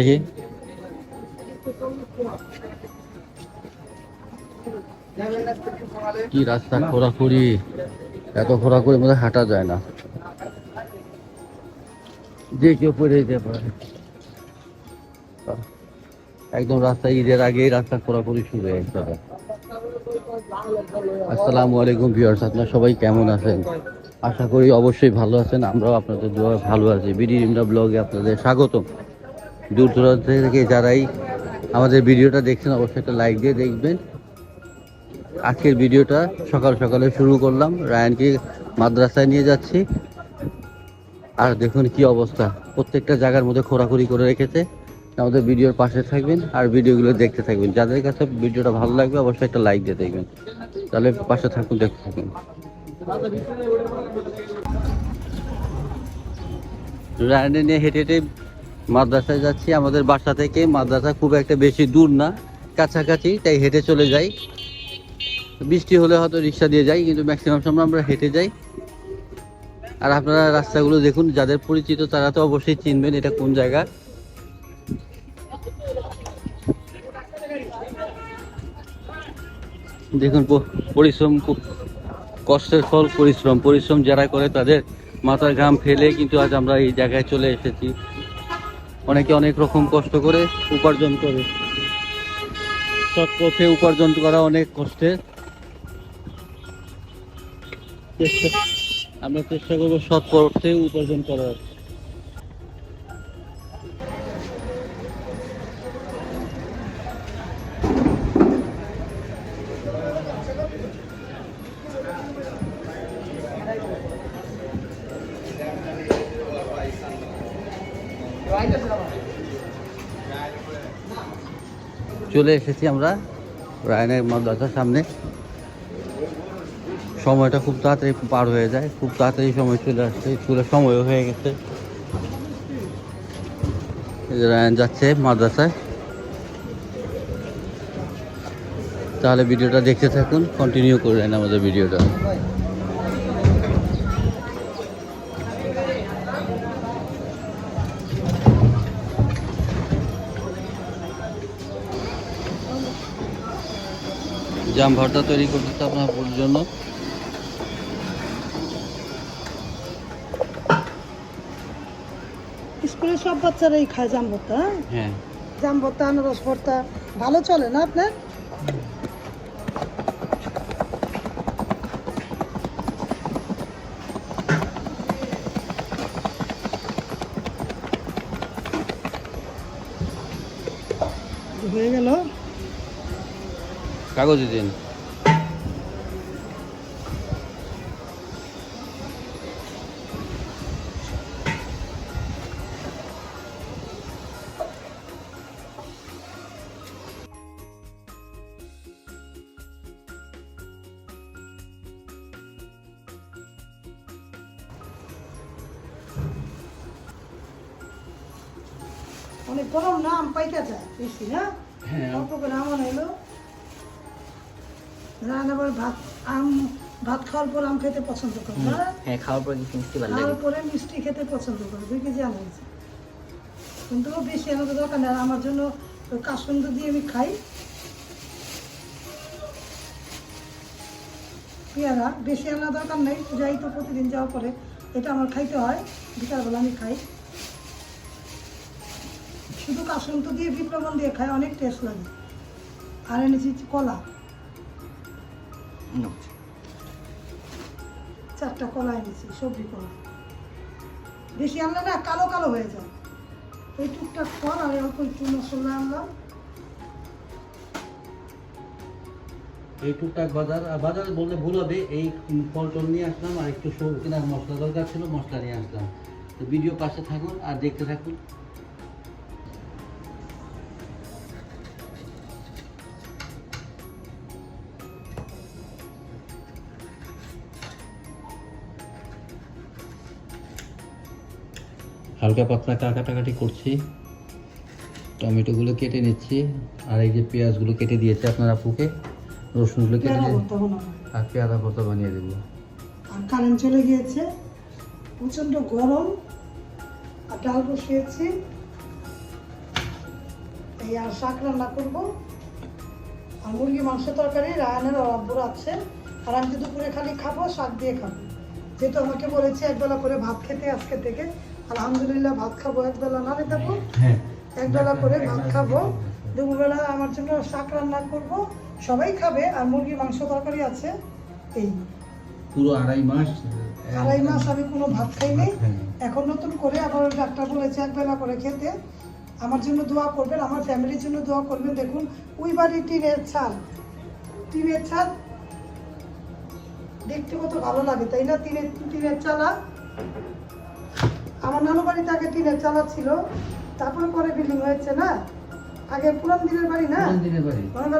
দেখি। কি রাস্তা খোরাখুরি এত খোরাখুরি মধ্যে হাঁটা যায় না। যে কেউ পড়ে যেতে পারে। একদম রাস্তা ঈদের আগেই রাস্তা খোরাখুরি শুরু হয়ে যাবে আসসালামু আলাইকুম ভিউয়ার্স, আপনারা সবাই কেমন আছেন? আশা করি অবশ্যই ভালো আছেন, আমরাও আপনাদের দোয়া ভালো আছি। বিডি ইমরা ব্লগে আপনাদের স্বাগতম। দূর দূরান্ত থেকে যারাই আমাদের ভিডিওটা দেখছেন, অবশ্যই একটা লাইক দিয়ে দেখবেন। আজকের ভিডিওটা সকাল সকালে শুরু করলাম। রায়ানকে মাদ্রাসায় নিয়ে যাচ্ছি। আর দেখুন কি অবস্থা। প্রত্যেকটা জায়গার মধ্যে খোরাখুরি করে রেখেছে। আমাদের ভিডিওর পাশে থাকবেন আর ভিডিওগুলো দেখতে থাকবেন। যাদের কাছে ভিডিওটা ভালো লাগবে, অবশ্যই একটা লাইক দিয়ে দেখবেন। তাহলে পাশে থাকুন, দেখতে থাকুন। রায়ানে নিয়ে হেঁটে হেঁটে মাদ্রাসায় যাচ্ছি, আমাদের বাসা থেকে। মাদ্রাসা খুব একটা বেশি দূর না, কাছাকাছি, তাই হেঁটে চলে যাই। বৃষ্টি হলে হয়তো রিক্সা দিয়ে যাই, কিন্তু ম্যাক্সিমাম সময় আমরা হেঁটে যাই। আর আপনারা রাস্তাগুলো দেখুন, যাদের পরিচিত তারা তো অবশ্যই চিনবেন এটা কোন জায়গা। দেখুন পরিশ্রম কষ্টের ফল পরিশ্রম। পরিশ্রম যারা করে তাদের মাথার ঘাম ফেলে, কিন্তু আজ আমরা এই জায়গায় চলে এসেছি। অনেকে অনেক রকম কষ্ট করে উপার্জন করে। সৎ পথে উপার্জন করা অনেক কষ্টের আমরা চেষ্টা করব সৎ পথে উপার্জন করার। চলে এসেছি আমরা রায়নের মাদ্রাসার সামনে। সময়টা খুব তাড়াতাড়ি পার হয়ে যায়, খুব তাড়াতাড়ি সময় চলে আসছে স্কুলের সময়ও হয়ে গেছে। রায়ন যাচ্ছে মাদ্রাসায়। তাহলে ভিডিওটা দেখতে থাকুন কন্টিনিউ করলেন আমাদের ভিডিওটা। জাম ভর্তা তৈরি করতেছে আপনার জন্য। স্কুলে সব বাচ্চারাই খায় জাম ভর্তা হ্যাঁ? হ্যাঁ। জাম ভর্তা আনারস ভর্তা ভালো চলে না আপনার? হয়ে গেল। কাগজে দিন। অনেক গরম না আম পাইতে চায়। বেশি না? হ্যাঁ। অল্প করে আম এলো রান্না ভাত আম ভাত খাওয়ার পর আম খেতে পছন্দ করে। হ্যাঁ খাওয়ার পর মিষ্টি ভালো লাগে। তারপরে মিষ্টি খেতে পছন্দ করে দুই কেজি আম হয়েছে। কিন্তু বেশি দরকার নেই আমার জন্য কাসুন্দ দিয়ে আমি খাই। পেয়ারা বেশি আনা দরকার নেই যাই তো প্রতিদিন যাওয়ার পরে এটা আমার খাইতে হয় বিকালবেলা আমি খাই। শুধু কাসুন্ত দিয়ে বিপ্লবন দিয়ে খাই অনেক টেস্ট লাগে। আর এনেছি কলা. চারটা কলা এনেছি সবজি কলা। বেশি আনলে না কালো কালো হয়ে যায়। এই টুকটাক ফল আর অল্প একটু মশলা আনলাম। এই টুকটাক বাজার আর বাজার বললে ভুল হবে এই ফল টল নিয়ে আসলাম আর একটু কেনার মশলা দরকার ছিল মশলা নিয়ে আসলাম। তো ভিডিও পাশে থাকুন আর দেখতে থাকুন। হালকা পাতলা কাটাকাটি করছি। টমেটোগুলো কেটে নিচ্ছি আর এই যে পেঁয়াজগুলো কেটে দিয়েছে আপনার আপুকে রসুনগুলো কেটে দিয়ে আর পেয়ারা ভর্তা বানিয়ে দেবো। আর কারেন্ট চলে গিয়েছে প্রচণ্ড গরম আর ডাল বসিয়েছি। এই আর শাক রান্না করব। আর মুরগি মাংস তরকারি রায়নের অব্বুর আছে। আর আমি তো দুপুরে খালি খাব শাক দিয়ে খাব। যেহেতু আমাকে বলেছে একবেলা করে ভাত খেতে আজকে থেকে আলহামদুলিল্লাহ ভাত খাব একবেলা। না রে দেবো একবেলা করে ভাত খাব। দুপুরবেলা আমার জন্য শাক রান্না করব। সবাই খাবে আর মুরগি মাংস তরকারি আছে। এই পুরো আড়াই মাস আড়াই মাস আমি কোনো ভাত খাইনি ভাত খাইনি। এখন নতুন করে আবার ডাক্তার বলেছে একবেলা করে খেতে। আমার জন্য দোয়া করবেন আমার ফ্যামিলির জন্য দোয়া করবেন। দেখুন ওই বাড়ি টিনের ছাদ টিনের ছাদ দেখতে কত ভালো লাগে তাই না? টিনের টিনের চালা। আমার নানু বাড়িতে আগে টিনের চালা ছিল তারপরে পরে বিল্ডিং হয়েছে না? আগে পুরান দিনের বাড়ি না?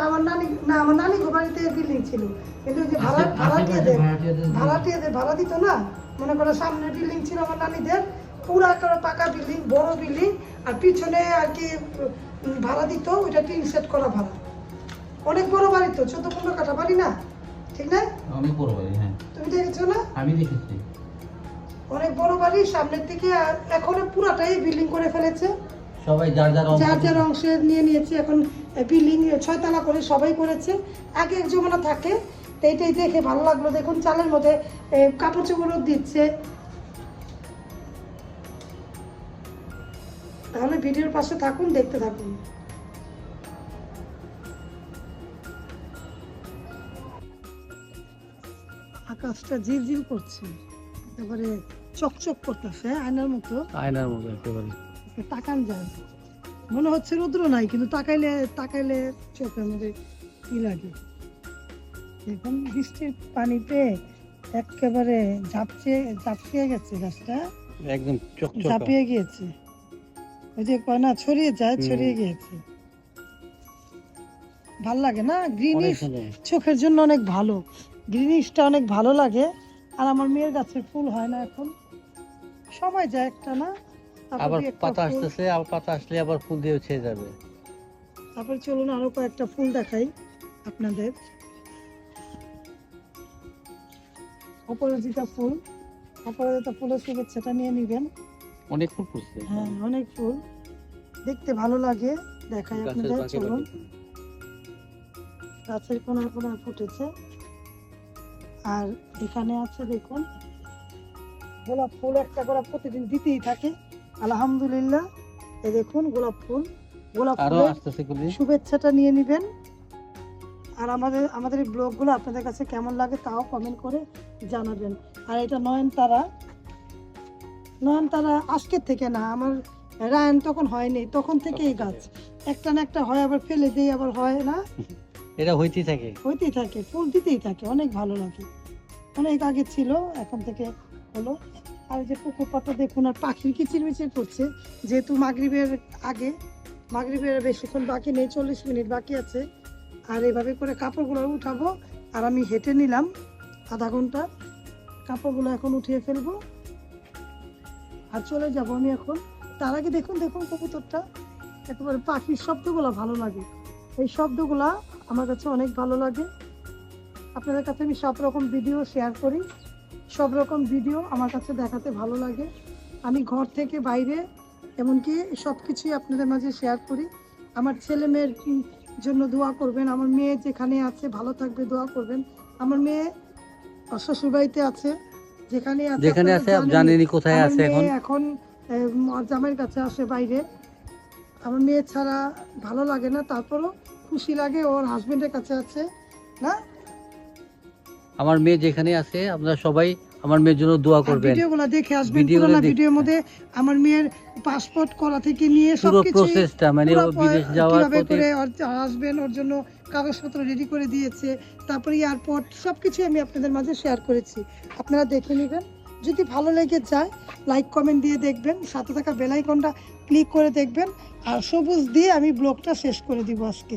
আমার নানি না আমার নানি বাড়িতে বিল্ডিং ছিল। কিন্তু যে ভাড়া আশে- ভাড়াটিয়াদের ভাড়াটিয়াদের যে- ভাড়াটিয়াদের ভাড়া দিত না? মনে করো সামনে বিল্ডিং ছিল আমার নানিদের পুরা করে পাকা বিল্ডিং বড় বিল্ডিং আর পিছনে আর কি ভাড়া দিত ওইটা টিন সেট করা ভাড়া। অনেক বড় বাড়ি তো চোদ্দ পনেরো কাঠা বাড়ি না? ঠিক না? অনেক বড় বাড়ি হ্যাঁ। তুমি দেখেছ না? আমি দেখেছি। অনেক বড় বাড়ি সামনের দিকে আর এখন পুরাটাই বিল্ডিং করে ফেলেছে। সবাই যার যার যার যার অংশে নিয়ে নিয়েছে এখন বিল্ডিং ছয়তলা করে সবাই করেছে। আগে এক জমানা থাকে তো এইটাই দেখে ভালো লাগল। দেখুন চালের মধ্যে কাপড় চোপড়ও দিচ্ছে। তাহলে ভিডিওর পাশে থাকুন দেখতে থাকুন। আকাশটা ঝিলঝিল করছে। একেবারে চকচক করতেছে আয়নার মতো। আয়নার মতো একেবারে। তাকান যায়। মনে হচ্ছে রৌদ্র নাই কিন্তু তাকাইলে তাকাইলে চোখের মধ্যে কি লাগে? এখন বৃষ্টির পানিতে একেবারে গেছে গাছটা। একদম চকচক। ঝাঁপিয়ে গিয়েছে। ওই যে কয় না ছড়িয়ে যায় ছড়িয়ে গিয়েছে। ভালো লাগে না? গ্রিনিশ চোখের জন্য অনেক ভালো। গ্রিনিশটা অনেক ভালো লাগে। আর আমার মেয়ের গাছে ফুল হয় না এখন। সবাই যায় একটা না আবার পাতা আসতেছে আবার পাতা আসলে আবার ফুল দিয়ে ছেয়ে যাবে। তারপর চলুন আরও কয়েকটা ফুল দেখাই আপনাদের। অপরাজিতা ফুল। অপরাজিতা ফুলের শুভেচ্ছাটা নিয়ে নিবেন। অনেক ফুল ফুটছে। হ্যাঁ অনেক ফুল। দেখতে ভালো লাগে দেখাই আপনাদের চলুন। গাছের কোনায় কোনায় ফুটেছে। আর এখানে আছে দেখুন গোলাপ ফুল একটা করে প্রতিদিন দিতেই থাকে। আলহামদুলিল্লাহ এই দেখুন গোলাপ ফুল। গোলাপ ফুলের শুভেচ্ছাটা নিয়ে নেবেন। আর আমাদের আমাদের এই ব্লগগুলো আপনাদের কাছে কেমন লাগে তাও কমেন্ট করে জানাবেন। আর এটা নয়নতারা। নয়নতারা আজকের থেকে না আমার রায়ন তখন হয়নি তখন থেকে এই গাছ। একটা না একটা হয় আবার ফেলে দেই আবার হয় না। এটা হইতেই থাকে। হইতেই থাকে, ফুল দিতেই থাকে, অনেক ভালো লাগে। অনেক আগে ছিল, এখন থেকে হলো। আর যে পুকুর পাতা দেখুন, আর পাখির কিচিরমিচির করছে। যেহেতু মাগরিবের আগে, মাগরিবের বেশিক্ষণ বাকি নেই, চল্লিশ মিনিট বাকি আছে। আর এভাবে করে কাপড়গুলো উঠাবো, আর আমি হেঁটে নিলাম আধা ঘণ্টা। কাপড়গুলো এখন উঠিয়ে ফেলব। আর চলে যাব আমি এখন। তার আগে দেখুন দেখুন কবুতরটা। একেবারে পাখির শব্দগুলো ভালো লাগে। এই শব্দগুলা আমার কাছে অনেক ভালো লাগে। আপনাদের কাছে আমি সব রকম ভিডিও শেয়ার করি। সব রকম ভিডিও আমার কাছে দেখাতে ভালো লাগে। আমি ঘর থেকে বাইরে এমনকি সব কিছুই আপনাদের মাঝে শেয়ার করি। আমার ছেলে মেয়ের জন্য দোয়া করবেন। আমার মেয়ে যেখানে আছে ভালো থাকবে দোয়া করবেন। আমার মেয়ে শ্বশুরবাড়িতে আছে। যেখানে আছে যেখানে আছে। জানেনই কোথায় আছে এখন। এখন জামাইয়ের কাছে আসে বাইরে। আমার মেয়ে ছাড়া ভালো লাগে না। তারপরও খুশি লাগে ওর হাজবেন্ডের কাছে আছে না? আমার মেয়ে যেখানে আছে আপনারা সবাই আমার মেয়ের জন্য দোয়া করবেন। ভিডিওগুলো দেখে আসবেন পুরোনো ভিডিওর মধ্যে আমার মেয়ের পাসপোর্ট করা থেকে নিয়ে পুরো সবকিছু প্রসেসটা মানে ও বিদেশ যাওয়ার ওর হাজবেন্ড ওর জন্য কাগজপত্র রেডি করে দিয়েছে তারপরে এয়ারপোর্ট সবকিছু আমি আপনাদের মাঝে শেয়ার করেছি। আপনারা দেখে নেবেন। যদি ভালো লেগে যায় লাইক কমেন্ট দিয়ে দেখবেন সাথে থাকা বেল আইকনটা ক্লিক করে দেখবেন আর সবুজ দিয়ে আমি ব্লগটা শেষ করে দিব আজকে।